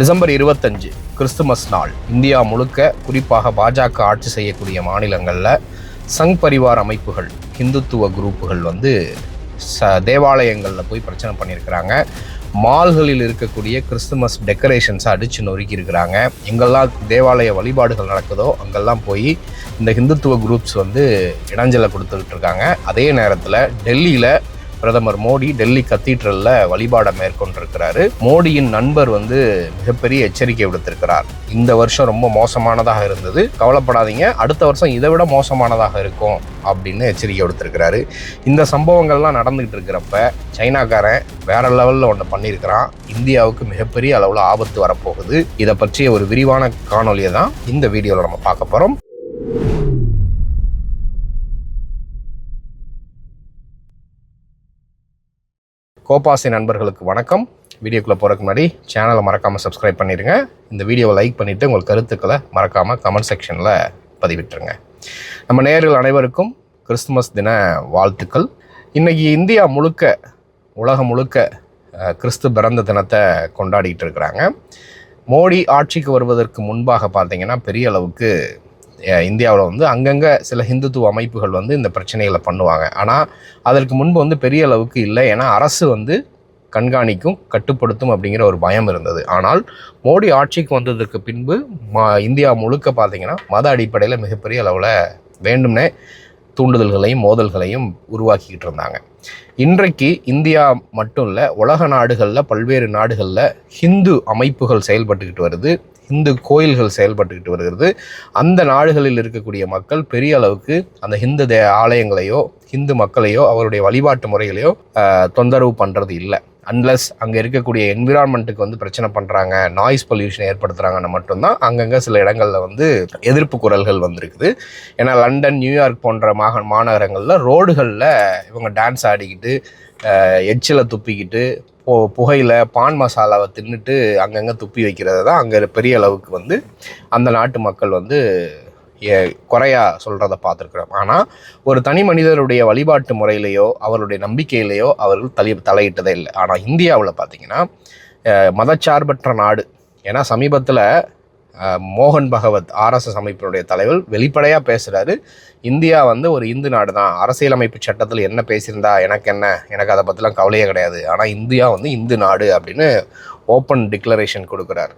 December இருபத்தஞ்சு Christmas நாள். India முழுக்க குறிப்பாக பாஜக ஆட்சி செய்யக்கூடிய மாநிலங்களில் சங் பரிவார் அமைப்புகள் ஹிந்துத்துவ குரூப்புகள் வந்து ச தேவாலயங்களில் போய் பிரச்சனை பண்ணியிருக்கிறாங்க. மால்களில் இருக்கக்கூடிய கிறிஸ்துமஸ் டெக்கரேஷன்ஸை அடித்து நொறுக்கி இருக்கிறாங்க. எங்கெல்லாம் தேவாலய வழிபாடுகள் நடக்குதோ அங்கெல்லாம் போய் இந்த ஹிந்துத்துவ குரூப்ஸ் வந்து இடைஞ்சலை கொடுத்துக்கிட்டு இருக்காங்க. அதே நேரத்தில் டெல்லியில் பிரதமர் மோடி டெல்லி கத்தீட்ரல்ல வழிபாடை மேற்கொண்டிருக்கிறாரு. மோடியின் நண்பர் வந்து மிகப்பெரிய எச்சரிக்கை விடுத்திருக்கிறார். இந்த வருஷம் ரொம்ப மோசமானதாக இருந்தது. கவலைப்படாதீங்க. அடுத்த வருஷம் இதை விட மோசமானதாக இருக்கும் அப்படின்னு எச்சரிக்கை விடுத்திருக்கிறாரு. இந்த சம்பவங்கள்லாம் நடந்துகிட்டு இருக்கிறப்ப சைனாக்காரன் வேற லெவலில் ஒன்று பண்ணியிருக்கிறான். இந்தியாவுக்கு மிகப்பெரிய அளவில் ஆபத்து வரப்போகுது. இதை பற்றிய ஒரு விரிவான காணொலியை தான் இந்த வீடியோவில் நம்ம பார்க்க போகிறோம் கோபாசி நண்பர்களுக்கு வணக்கம். வீடியோக்குள்ளே போகிறதுக்கு முன்னாடி சேனலை மறக்காமல் சப்ஸ்கிரைப் பண்ணிடுங்க இந்த வீடியோவை லைக் பண்ணிவிட்டு உங்கள் கருத்துக்களை மறக்காமல் கமெண்ட் செக்ஷனில் பதிவிட்டுருங்க. நம்ம நேயர்கள் அனைவருக்கும் கிறிஸ்துமஸ் தின வாழ்த்துக்கள். இன்றைக்கி இந்தியா முழுக்க உலகம் முழுக்க கிறிஸ்து பிறந்த தினத்தை கொண்டாடிக்கிட்டு இருக்கிறாங்க. மோடி ஆட்சிக்கு வருவதற்கு முன்பாக பார்த்தீங்கன்னா பெரிய அளவுக்கு இந்தியாவில் வந்து அங்கங்கே சில ஹிந்துத்துவ அமைப்புகள் வந்து இந்த பிரச்சனைகளை பண்ணுவாங்க. ஆனால் அதற்கு முன்பு வந்து பெரிய அளவுக்கு இல்லை. ஏன்னா அரசு வந்து கண்காணிக்கும் கட்டுப்படுத்தும் அப்படிங்கிற ஒரு பயம் இருந்தது. ஆனால் மோடி ஆட்சிக்கு வந்ததற்கு பின்பு மா இந்தியா முழுக்க பார்த்தீங்கன்னா மத அடிப்படையில் மிகப்பெரிய அளவில் வேண்டும்னே தூண்டுதல்களையும் மோதல்களையும் உருவாக்கிக்கிட்டு இருந்தாங்க. இன்றைக்கு இந்தியா மட்டும் இல்லை உலக நாடுகளில் பல்வேறு நாடுகளில் ஹிந்து அமைப்புகள் செயல்பட்டுக்கிட்டு வருது. இந்து கோயில்கள் செயல்பட்டுக்கிட்டு வருகிறது. அந்த நாடுகளில் இருக்கக்கூடிய மக்கள் பெரிய அளவுக்கு அந்த ஹிந்து தே ஆலயங்களையோ ஹிந்து மக்களையோ அவருடைய வழிபாட்டு முறைகளையோ தொந்தரவு பண்ணுறது இல்லை. அன்லஸ் அங்கே இருக்கக்கூடிய என்விரான்மெண்ட்டுக்கு வந்து பிரச்சனை பண்ணுறாங்க நாய்ஸ் பொல்யூஷன் ஏற்படுத்துகிறாங்கன்னு மட்டும்தான் அங்கங்கே சில இடங்களில் வந்து எதிர்ப்பு குரல்கள் வந்திருக்குது. ஏன்னா லண்டன் நியூயார்க் போன்ற மாக மாநகரங்களில் ரோடுகளில் இவங்க டான்ஸ் ஆடிக்கிட்டு எச்சில் துப்பிக்கிட்டு புகையில் பான் மசாலாவை தின்னுட்டு அங்கங்கே துப்பி வைக்கிறது தான் அங்கே பெரிய அளவுக்கு வந்து அந்த நாட்டு மக்கள் வந்து குறையா சொல்கிறத பார்த்துருக்குறோம். ஆனால் ஒரு தனி மனிதருடைய வழிபாட்டு முறையிலையோ அவருடைய நம்பிக்கையிலேயோ அவர்கள் தலை தலையிட்டதே இல்லை. ஆனால் இந்தியாவில் பார்த்திங்கன்னா மதச்சார்பற்ற நாடு. ஏன்னா சமீபத்தில் மோகன் பகவத் ஆர்எஸ்எஸ் அமைப்பினுடைய தலைவர் வெளிப்படையாக பேசுகிறாரு இந்தியா வந்து ஒரு இந்து நாடு தான் அரசியலமைப்பு சட்டத்தில் என்ன பேசியிருந்தா எனக்கு என்ன? எனக்கு அதை பற்றிலாம் கவலையே கிடையாது. ஆனால் இந்தியா வந்து இந்து நாடு அப்படின்னு ஓப்பன் டிக்ளரேஷன் கொடுக்குறார்.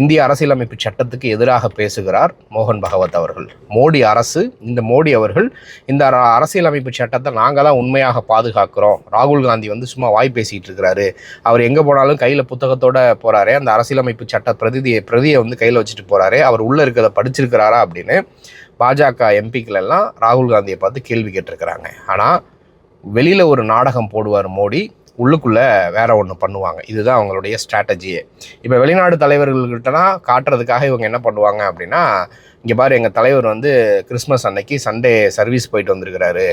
இந்திய அரசியலமைப்பு சட்டத்துக்கு எதிராக பேசுகிறார் மோகன் பகவத் அவர்கள். மோடி அரசு இந்த மோடி அவர்கள் இந்த அரசியலமைப்பு சட்டத்தை நாங்கள் தான் உண்மையாக பாதுகாக்கிறோம். ராகுல் காந்தி வந்து சும்மா வாய் பேசிகிட்டு இருக்கிறாரு. அவர் எங்கே போனாலும் கையில் புத்தகத்தோட போகிறாரே அந்த அரசியலமைப்பு சட்ட பிரதியை பிரதியை வந்து கையில் வச்சுட்டு போகிறாரே அவர் உள்ளே இருக்கிறத படிச்சிருக்கிறாரா அப்படின்னு பாஜக எம்பிக்கள் எல்லாம் ராகுல் காந்தியை பார்த்து கேள்வி கேட்டிருக்கிறாங்க. ஆனால் வெளியில் ஒரு நாடகம் போடுவார் மோடி உள்ளுக்குள்ளே வேற ஒன்று பண்ணுவாங்க. இதுதான் அவங்களுடைய ஸ்ட்ராட்டஜியே இப்போ வெளிநாடு தலைவர்கள்கிட்டனா காட்டுறதுக்காக இவங்க என்ன பண்ணுவாங்க அப்படின்னா இங்கே பாரு எங்கள் தலைவர் வந்து கிறிஸ்மஸ் அன்னைக்கு சண்டே சர்வீஸ் போயிட்டு வந்திருக்கிறாரு.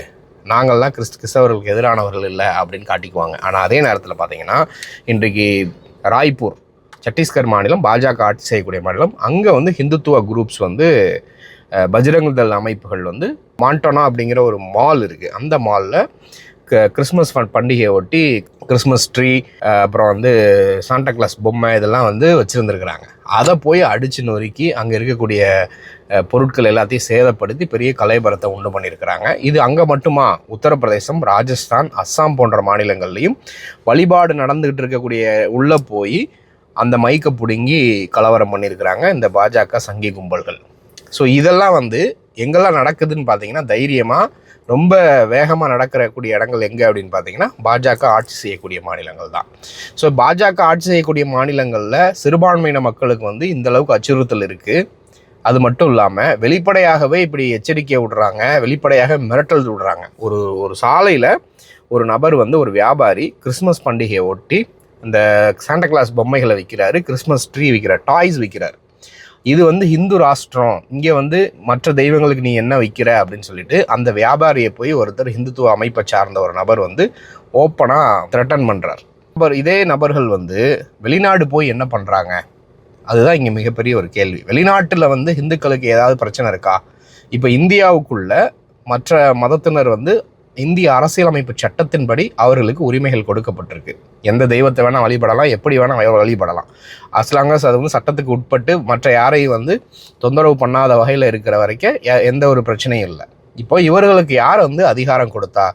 நாங்கள்லாம் கிறிஸ்து கிறிஸ்தவர்களுக்கு எதிரானவர்கள் இல்லை அப்படின்னு காட்டிக்குவாங்க. ஆனால் அதே நேரத்தில் பார்த்தீங்கன்னா இன்றைக்கு ராய்ப்பூர் சத்தீஸ்கர் மாநிலம் பாஜக ஆட்சி செய்யக்கூடிய மாநிலம் அங்கே வந்து ஹிந்துத்துவ குரூப்ஸ் வந்து பஜ்ரங் தள் அமைப்புகள் வந்து மாண்டோனா அப்படிங்கிற ஒரு மால் இருக்குது அந்த மாலில் கிறிஸ்மஸ் ஃபன் பண்டிகையை ஒட்டி கிறிஸ்மஸ் ட்ரீ அப்புறம் வந்து சாண்டா கிளாஸ் பொம்மை இதெல்லாம் வந்து வச்சுருந்துருக்குறாங்க. அதை போய் அடித்து நொறுக்கி அங்கே இருக்கக்கூடிய பொருட்கள் எல்லாத்தையும் சேதப்படுத்தி பெரிய கலைபரத்தை உண்டு பண்ணியிருக்கிறாங்க. இது அங்கே மட்டுமா? உத்தரப்பிரதேசம் ராஜஸ்தான் அஸ்ஸாம் போன்ற மாநிலங்கள்லையும் வழிபாடு நடந்துக்கிட்டு இருக்கக்கூடிய உள்ளே போய் அந்த மைக்கை பிடுங்கி கலவரம் பண்ணியிருக்கிறாங்க இந்த பாஜக சங்கி கும்பல்கள். ஸோ இதெல்லாம் வந்து எங்கெல்லாம் நடக்குதுன்னு பார்த்தீங்கன்னா தைரியமாக ரொம்ப வேகமாக நடக்கிறக்கூடிய இடங்கள் எங்கே அப்படின்னு பார்த்தீங்கன்னா பாஜக ஆட்சி செய்யக்கூடிய மாநிலங்கள் தான். ஸோ பாஜக ஆட்சி செய்யக்கூடிய மாநிலங்களில் சிறுபான்மையின மக்களுக்கு வந்து இந்தளவுக்கு அச்சுறுத்தல் இருக்குது அது மட்டும் இல்லாமல் வெளிப்படையாகவே இப்படி எச்சரிக்கை விடுறாங்க வெளிப்படையாக மிரட்டல் விடுறாங்க. ஒரு ஒரு சாலையில் ஒரு நபர் வந்து ஒரு வியாபாரி கிறிஸ்மஸ் பண்டிகையை ஒட்டி இந்த சாண்டா கிளாஸ் பொம்மைகளை விற்கிறாரு கிறிஸ்மஸ் ட்ரீ விற்கிறார் டாய்ஸ் விற்கிறார் இது வந்து ஹிந்து ராஷ்டிரம். இங்கே வந்து மற்ற தெய்வங்களுக்கு நீ என்ன வைக்கிற அப்படின்னு சொல்லிட்டு அந்த வியாபாரியை போய் ஒருத்தர் ஹிந்துத்துவ அமைப்பை சார்ந்த ஒரு நபர் வந்து ஓப்பனாக த்ரெட்டன் பண்ணுறார் நபர் இதே நபர்கள் வந்து வெளிநாடு போய் என்ன பண்ணுறாங்க அதுதான் இங்கே மிகப்பெரிய ஒரு கேள்வி. வெளிநாட்டில் வந்து ஹிந்துக்களுக்கு ஏதாவது பிரச்சனை இருக்கா? இப்போ இந்தியாவுக்குள்ள மற்ற மதத்தினர் வந்து இந்திய அரசியலமைப்பு சட்டத்தின்படி அவர்களுக்கு உரிமைகள் கொடுக்கப்பட்டிருக்கு. எந்த தெய்வத்தை வேணால் வழிபடலாம் எப்படி வேணால் வழிபடலாம். அஸ்லாங்கஸ் அது வந்து சட்டத்துக்கு உட்பட்டு மற்ற யாரையும் வந்து தொந்தரவு பண்ணாத வகையில் இருக்கிற வரைக்கும் எந்த ஒரு பிரச்சனையும் இல்லை. இப்போ இவர்களுக்கு யார் வந்து அதிகாரம் கொடுத்தா?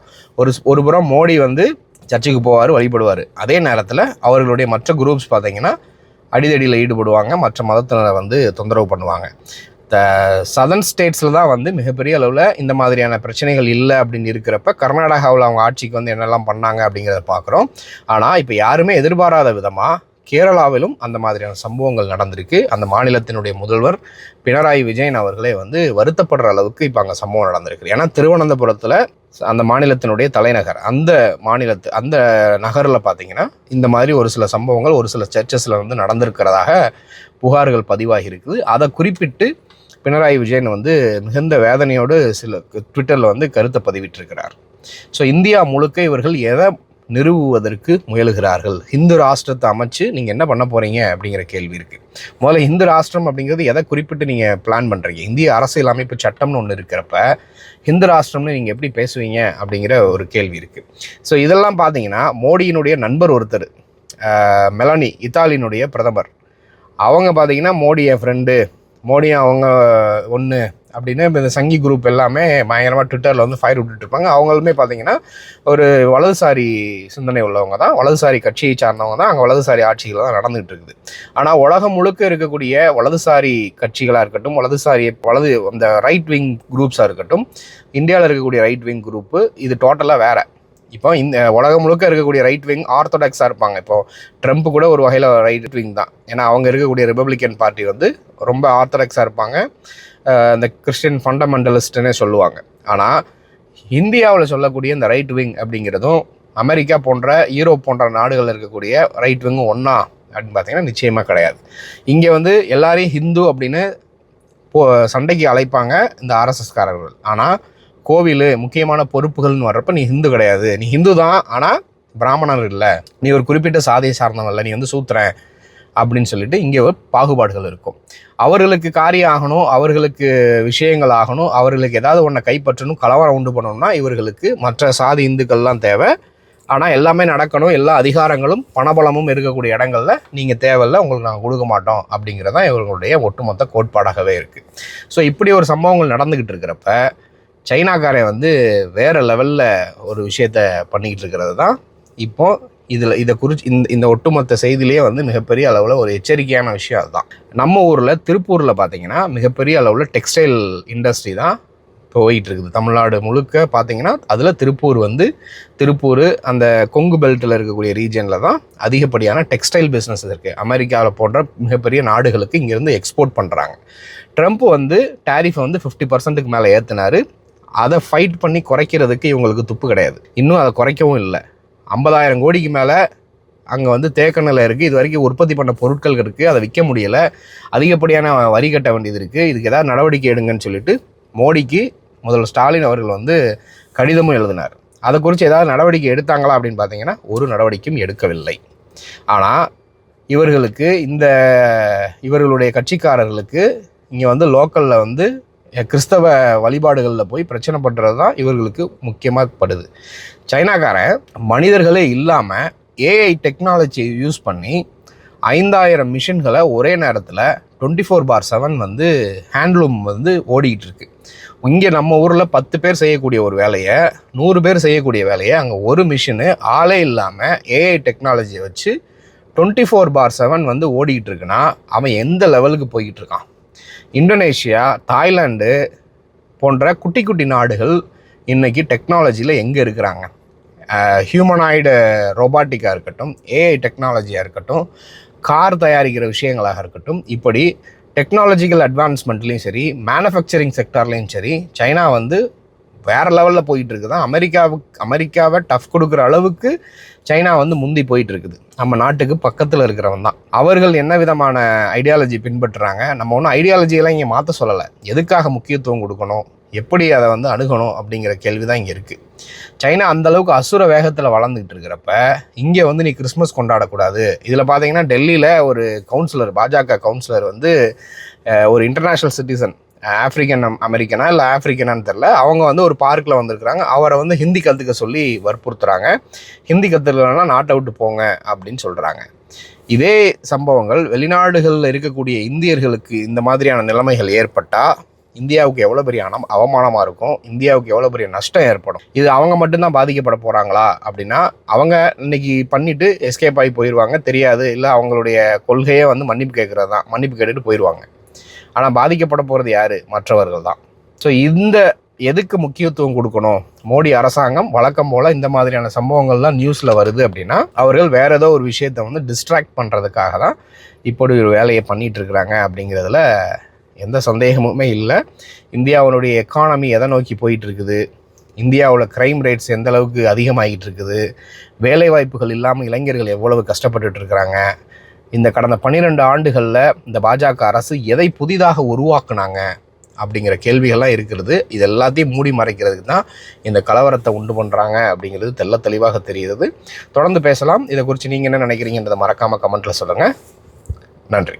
ஒரு ஒரு புறம் மோடி வந்து சர்ச்சுக்கு போவார் வழிபடுவார். அதே நேரத்தில் அவர்களுடைய மற்ற குரூப்ஸ் பார்த்தீங்கன்னா அடிதடியில் ஈடுபடுவாங்க மற்ற மதத்தினரை வந்து தொந்தரவு பண்ணுவாங்க. சதர்ன் ஸ்டேட்ஸில் தான் வந்து மிகப்பெரிய அளவில் இந்த மாதிரியான பிரச்சனைகள் இல்லை அப்படின்னு இருக்கிறப்ப கர்நாடகாவில் அவங்க ஆட்சிக்கு வந்து என்னெல்லாம் பண்ணாங்க அப்படிங்கிறத பார்க்குறோம் ஆனால் இப்போ யாருமே எதிர்பாராத விதமாக கேரளாவிலும் அந்த மாதிரியான சம்பவங்கள் நடந்திருக்கு. அந்த மாநிலத்தினுடைய முதல்வர் பினராயி விஜயன் அவர்களே வந்து வருத்தப்படுற அளவுக்கு இப்போ அங்கே சம்பவம் நடந்திருக்கு. ஏன்னா திருவனந்தபுரத்தில் அந்த மாநிலத்தினுடைய தலைநகர் அந்த மாநிலத்து அந்த நகரில் பார்த்தீங்கன்னா இந்த மாதிரி ஒரு சில சம்பவங்கள் ஒரு சில சர்ச்சஸில் வந்து நடந்திருக்கிறதாக புகார்கள் பதிவாகி இருக்குது. அதை குறிப்பிட்டு பினராயி விஜயன் வந்து மிகுந்த வேதனையோடு சில ட்விட்டரில் வந்து கருத்தை பதிவிட்டிருக்கிறார். ஸோ இந்தியா முழுக்க இவர்கள் எதை நிறுவுவதற்கு முயலுகிறார்கள்? இந்து ராஷ்டிரத்தை அமைச்சு நீங்கள் என்ன பண்ண போகிறீங்க அப்படிங்கிற கேள்வி இருக்குது முதல்ல இந்து ராஷ்டிரம் அப்படிங்கிறது எதை குறிப்பிட்டு நீங்கள் பிளான் பண்ணுறீங்க இந்திய அரசியல் அமைப்பு சட்டம்னு ஒன்று இருக்கிறப்ப இந்து ராஷ்டிரம்னு நீங்கள் எப்படி பேசுவீங்க? அப்படிங்கிற ஒரு கேள்வி இருக்குது ஸோ இதெல்லாம் பார்த்தீங்கன்னா மோடியினுடைய நண்பர் ஒருத்தர் மெலனி இத்தாலியினுடைய பிரதமர். அவங்க பார்த்தீங்கன்னா மோடி என் ஃப்ரெண்டு மோடி அவங்க ஒன்று அப்படின்னு இந்த சங்கி குரூப் எல்லாமே பயங்கரமாக ட்விட்டரில் வந்து ஃபயர் விட்டுட்ருப்பாங்க அவங்களுமே பார்த்தீங்கன்னா ஒரு வலதுசாரி சிந்தனை உள்ளவங்க தான். வலதுசாரி கட்சியை சார்ந்தவங்க தான். அங்கே வலதுசாரி ஆட்சிகள் தான் நடந்துகிட்டு இருக்குது. ஆனால் உலகம் முழுக்க இருக்கக்கூடிய வலதுசாரி கட்சிகளாக இருக்கட்டும் வலதுசாரி வலது அந்த ரைட் விங் குரூப்ஸாக இருக்கட்டும் இந்தியாவில் இருக்கக்கூடிய ரைட் விங் குரூப்பு இது டோட்டலாக வேறு. இப்போ இந்த உலகம் முழுக்க இருக்கக்கூடிய ரைட் விங் ஆர்த்தடாக்ஸாக இருப்பாங்க. இப்போ ட்ரம்ப் கூட ஒரு வகையில் ரைட் விங் தான். ஏன்னா அவங்க இருக்கக்கூடிய ரிப்பப்ளிக்கன் பார்ட்டி வந்து ரொம்ப ஆர்த்தடாக்ஸாக இருப்பாங்க. இந்த கிறிஸ்டின் ஃபண்டமெண்டலிஸ்ட்னே சொல்லுவாங்க. ஆனால் இந்தியாவில் சொல்லக்கூடிய இந்த ரைட் விங் அப்படிங்கிறதும் அமெரிக்கா போன்ற யூரோப் போன்ற நாடுகளில் இருக்கக்கூடிய ரைட் விங்கும் ஒன்றா அப்படின்னு பார்த்தீங்கன்னா நிச்சயமாக கிடையாது. இங்கே வந்து எல்லாரையும் ஹிந்து அப்படின்னு போ சண்டைக்கு அழைப்பாங்க இந்த ஆர்எஸ்எஸ்காரர்கள் ஆனால் கோவில் முக்கியமான பொறுப்புகள்னு வர்றப்ப நீ ஹிந்து கிடையாது. நீ ஹிந்து தான் ஆனால் பிராமணர் இல்லை. நீ ஒரு குறிப்பிட்ட சாதியை சார்ந்தவன் இல்லை. நீ வந்து சூத்திரன் அப்படின்னு சொல்லிட்டு இங்கே ஒரு பாகுபாடுகள் இருக்கும். அவர்களுக்கு காரியம் ஆகணும் அவர்களுக்கு விஷயங்கள் ஆகணும் அவர்களுக்கு ஏதாவது ஒன்றை கைப்பற்றணும் கலவரம் உண்டு பண்ணணும்னா இவர்களுக்கு மற்ற சாதி இந்துக்கள்லாம் தேவை. ஆனால் எல்லாமே நடக்கணும் எல்லா அதிகாரங்களும் பணபலமும் இருக்கக்கூடிய இடங்களில் நீங்கள் தேவையில்ல உங்களுக்கு நாங்கள் கொடுக்க மாட்டோம் அப்படிங்கிறது தான் இவர்களுடைய ஒட்டுமொத்த கோட்பாடாகவே இருக்குது ஸோ இப்படி ஒரு சம்பவங்கள் நடந்துக்கிட்டு இருக்கிறப்ப சைனாக்காரன் வந்து வேறு லெவலில் ஒரு விஷயத்த பண்ணிக்கிட்டு இருக்கிறது தான். இப்போது இதில் இதை குறித்து இந்த இந்த ஒட்டுமொத்த செய்தியிலேயே வந்து மிகப்பெரிய அளவில் ஒரு எச்சரிக்கையான விஷயம் அதுதான். நம்ம ஊரில் திருப்பூரில் பார்த்தீங்கன்னா மிகப்பெரிய அளவில் டெக்ஸ்டைல் இண்டஸ்ட்ரி தான் போயிட்டு இருக்குது. தமிழ்நாடு முழுக்க பார்த்தீங்கன்னா அதில் திருப்பூர் வந்து திருப்பூர் அந்த கொங்கு பெல்ட்டில் இருக்கக்கூடிய ரீஜனில் தான் அதிகப்படியான டெக்ஸ்டைல் பிஸ்னஸ் இருக்குது அமெரிக்காவில் போன்ற மிகப்பெரிய நாடுகளுக்கு இங்கேருந்து எக்ஸ்போர்ட் பண்ணுறாங்க ட்ரம்ப் வந்து டேரிஃபை வந்து ஃபிஃப்டி பர்சன்ட்டுக்கு மேலே ஏற்றினார் அதை ஃபைட் பண்ணி குறைக்கிறதுக்கு இவங்களுக்கு துப்பு கிடையாது. இன்னும் அதை குறைக்கவும் இல்லை. ஐம்பதாயிரம் கோடிக்கு மேலே அங்கே வந்து தேக்க நிலை இருக்குது இது வரைக்கும் உற்பத்தி பண்ண பொருட்கள் இருக்குது அதை விற்க முடியலை. அதிகப்படியான வரி கட்ட வேண்டியது இருக்குது இதுக்கு ஏதாவது நடவடிக்கை எடுங்கன்னு சொல்லிட்டு மோடிக்கு முதல்வர் ஸ்டாலின் அவர்கள் வந்து கடிதமும் எழுதினார். அதை குறித்து ஏதாவது நடவடிக்கை எடுத்தாங்களா அப்படின்னு பார்த்தீங்கன்னா ஒரு நடவடிக்கையும் எடுக்கவில்லை. ஆனால் இவர்களுக்கு இந்த இவர்களுடைய கட்சிக்காரர்களுக்கு இங்கே வந்து லோக்கலில் வந்து கிறிஸ்தவ வழிபாடுகளில் போய் பிரச்சனை பண்ணுறது தான் இவர்களுக்கு முக்கியமாக படுது. சைனாக்காரன் மனிதர்களே இல்லாமல் ஏஐ டெக்னாலஜியை யூஸ் பண்ணி ஐந்தாயிரம் மிஷின்களை ஒரே நேரத்தில் டுவெண்ட்டி ஃபோர் பார் செவன் வந்து ஹேண்ட்லூம் வந்து ஓடிக்கிட்டு இருக்கு. இங்கே நம்ம ஊரில் பத்து பேர் செய்யக்கூடிய ஒரு வேலையை நூறு பேர் செய்யக்கூடிய வேலையை அங்கே ஒரு மிஷினு ஆளே இல்லாமல் ஏஐ டெக்னாலஜியை வச்சு டுவெண்ட்டி ஃபோர் பார் செவன் வந்து ஓடிக்கிட்டு இருக்குன்னா அவன் எந்த லெவலுக்கு போய்கிட்டு இருக்கான்? இந்தோனேஷியா தாய்லாந்து போன்ற குட்டி குட்டி நாடுகள் இன்றைக்கி டெக்னாலஜியில் எங்கே இருக்கிறாங்க? ஹியூமனாய்டு ரோபாட்டிக்காக இருக்கட்டும் ஏஐ டெக்னாலஜியாக இருக்கட்டும் கார் தயாரிக்கிற விஷயங்களாக இருக்கட்டும் இப்படி டெக்னாலஜிக்கல் அட்வான்ஸ்மெண்ட்லேயும் சரி மேனுஃபேக்சரிங் செக்டார்லேயும் சரி சைனா வந்து வேற லெவலில் போயிட்டு இருக்குது அமெரிக்காவுக்கு அமெரிக்காவை டஃப் கொடுக்குற அளவுக்கு சைனா வந்து முந்தி போயிட்டு இருக்குது நம்ம நாட்டுக்கு பக்கத்தில் இருக்கிறவன் தான். அவர்கள் என்ன விதமான ஐடியாலஜி பின்பற்றுறாங்க? நம்ம ஒன்றும் ஐடியாலஜியெல்லாம் இங்கே மாற்ற சொல்லலை. எதுக்காக முக்கியத்துவம் கொடுக்கணும்? எப்படி அதை வந்து அணுகணும்? அப்படிங்கிற கேள்வி தான் இங்கே இருக்குது சைனா அந்த அளவுக்கு அசுர வேகத்தில் வளர்ந்துக்கிட்டு இருக்கிறப்ப இங்கே வந்து நீ கிறிஸ்மஸ் கொண்டாடக்கூடாது. இதில் பார்த்தீங்கன்னா டெல்லியில் ஒரு கவுன்சிலர் பாஜக கவுன்சிலர் வந்து ஒரு இன்டர்நேஷ்னல் சிட்டிசன் ஆப்பிரிக்கன் அம்- அமெரிக்கனா இல்லை ஆப்பிரிக்கனான்னு தெரில அவங்க வந்து ஒரு பார்க்கில் வந்திருக்கிறாங்க. அவரை வந்து ஹிந்தி கற்றுக்க சொல்லி வற்புறுத்துறாங்க. ஹிந்தி கற்றுக்கலன்னா நாட்டை விட்டு போங்க அப்படின்னு சொல்கிறாங்க இதே சம்பவங்கள் வெளிநாடுகளில் இருக்கக்கூடிய இந்தியர்களுக்கு இந்த மாதிரியான நிலைமைகள் ஏற்பட்டால் இந்தியாவுக்கு எவ்வளோ பெரிய அனம் அவமானமாக இருக்கும். இந்தியாவுக்கு எவ்வளோ பெரிய நஷ்டம் ஏற்படும். இது அவங்க மட்டும்தான் பாதிக்கப்பட போகிறாங்களா அப்படின்னா அவங்க இன்னைக்கு பண்ணிவிட்டு எஸ்கேப் ஆகி போயிடுவாங்க தெரியாது. இல்லை அவங்களுடைய கொள்கையே வந்து மன்னிப்பு கேட்குறது தான் மன்னிப்பு கேட்டுட்டு போயிடுவாங்க ஆனால் பாதிக்கப்பட போகிறது யார்? மற்றவர்கள் தான் ஸோ இந்த எதுக்கு முக்கியத்துவம் கொடுக்கணும்? மோடி அரசாங்கம் வழக்கம் போல் இந்த மாதிரியான சம்பவங்கள்லாம் நியூஸில் வருது அப்படின்னா அவர்கள் வேற ஏதோ ஒரு விஷயத்தை வந்து டிஸ்ட்ராக்ட் பண்ணுறதுக்காக தான் இப்படி ஒரு வேலையை பண்ணிகிட்டு இருக்கிறாங்க அப்படிங்கிறதுல எந்த சந்தேகமுமே இல்லை. இந்தியாவினுடைய எக்கானமி எதை நோக்கி போயிட்டு இருக்குது? இந்தியாவில் க்ரைம் ரேட்ஸ் எந்த அளவுக்கு அதிகமாகிட்டு இருக்குது? வேலைவாய்ப்புகள் இல்லாமல் இளைஞர்கள் எவ்வளவு கஷ்டப்பட்டுட்டு இருக்கிறாங்க? இந்த கடந்த பன்னிரெண்டு ஆண்டுகளில் இந்த பாஜக அரசு எதை புதிதாக உருவாக்குனாங்க அப்படிங்கிற கேள்விகள்லாம் இருக்கிறது. இது எல்லாத்தையும் மூடி மறைக்கிறதுக்கு தான் இந்த கலவரத்தை உண்டு பண்ணுறாங்க அப்படிங்கிறது தெல்ல தெளிவாக தெரிகிறது. தொடர்ந்து பேசலாம். இதை குறித்து நீங்கள் என்ன நினைக்கிறீங்கன்றதை மறக்காமல் கமெண்ட்டில் சொல்லுங்கள் நன்றி.